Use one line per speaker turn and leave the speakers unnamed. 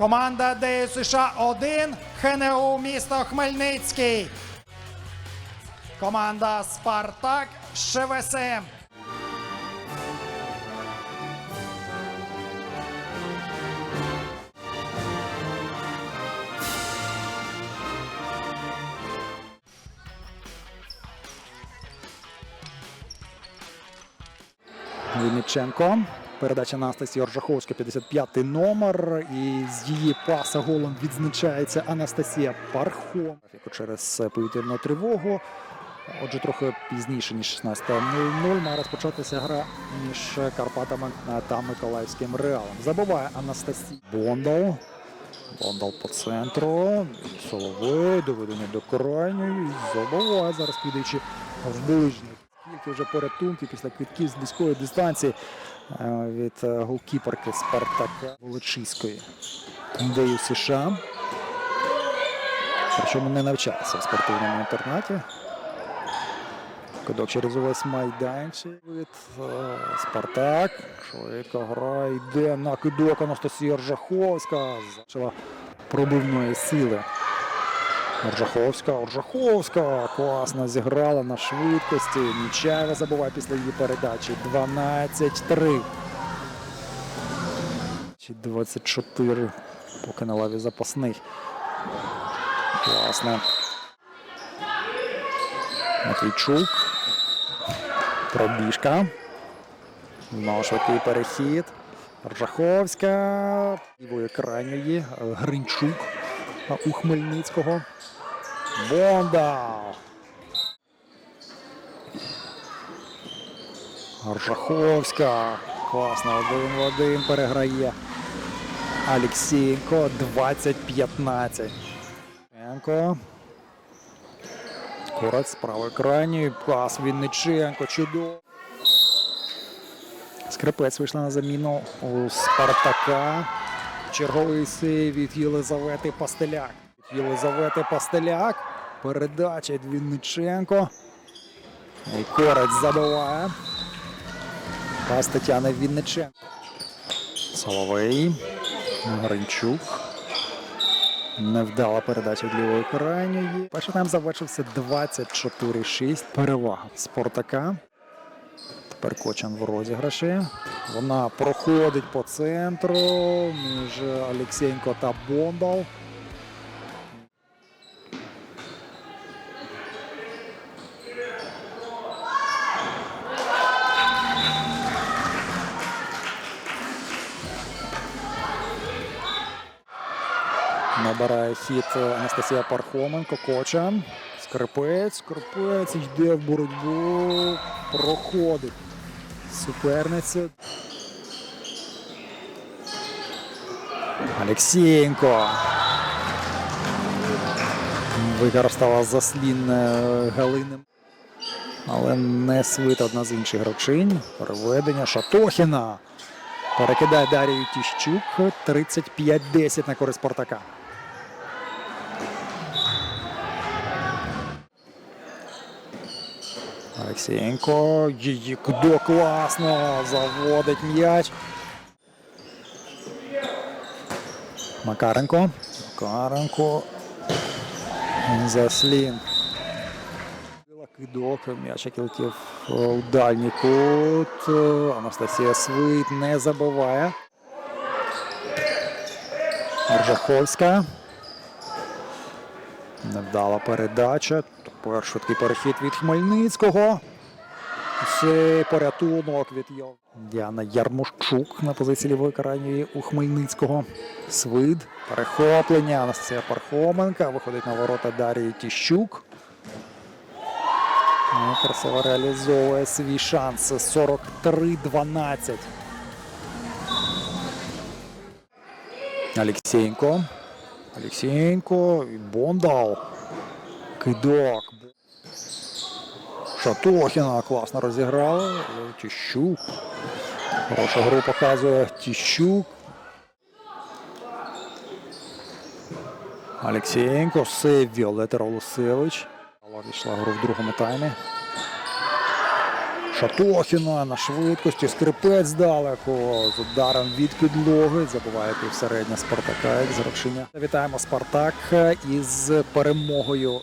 Команда ДЮ США 1, ХНУ місто Хмельницький. Команда Спартак ШВСМ.
Вінниченко. Передача на Анастасію Оржаховську, 55-й номер. І з її паса голом відзначається Анастасія Пархом. Через повітряну тривогу. Отже, трохи пізніше, ніж 16.00, має розпочатися гра між Карпатами та Миколаївським Реалом. Забуває Анастасія Бондал. Бондал по центру. Соловей, доведення до крайньої. Забуває зараз підаючи в ближній. Скільки вже порятунків після квитків з близької дистанції від е, голкіперки Спартака Волочиської. Дею США. Причому не навчалася в спортивному інтернаті. Кидок через увесь майданчик від е, Спартак. Швидко гра йде на кидок Анастасія Ржаховська. Пробивної сили. Оржаховська, Оржаховська класно зіграла на швидкості. Нічаєва забуває після її передачі. 12-3. Чи 24. Поки на лаві запасних. Класно. Матвійчук. Пробіжка. Знову швидкий перехід. Ржаховська. Лівої крайньої. Гринчук у Хмельницького. Бондал. Ржаховська. Класно. Один в один переграє. Алексієнко 20-15. Енко. Корець правої. Пас Вінниченко. Чудово. Скрипець вийшла на заміну у Спартака. Черговий сейв від Єлизавети Пастеляк. Єлизавети Пастеляк. Передача від Вінниченко. І Корець забиває. Пас Тетяни Вінниченко. Соловей. Гринчук. Невдала передача від лівої крайньої. Перший тайм завершився 24-6. Перевага Спартака. Тепер в розіграші. Вона проходить по центру між Олексєнко та Бондал. Набирає хід Анастасія Пархоменко. Кочан. Скрипець. Скрипець йде в боротьбу. Проходить. Суперниця. Алексєєнко. Використала заслін е, Галини. Але не свита одна з інших гравчинь. Переведення Шатохіна. Перекидає Дарію Тіщук. 35-10 на користь Спартака. Алексієнко. Її кудо класно. Заводить м'яч. Макаренко. Макаренко. Заслін. Кидок, м'яч летів у дальній кут. Анастасія Свит не забиває. Ржаховська. Невдала передача. Швидкий перехід від Хмельницького. Це порятунок від його. Діана Ярмошчук на позиції лівої крайньої у Хмельницького. Свид. Перехоплення. Анастасія Пархоменка. Виходить на ворота Дарії Тіщук. Ну, Красиво реалізовує свій шанс. 43-12. Алексєєнко. Алексєєнко. Бондал. Кидок. Шатохіна класно розіграла. Тіщук. Хороша гру показує Тіщук. Алексєєнко. Сейв Віолета Олусевич. Війшла гру в другому таймі. Шатохіна на швидкості, скрипець здалеку з ударом від підлоги. Забуває півсередня Спартака як зарушення. Вітаємо Спартак із перемогою.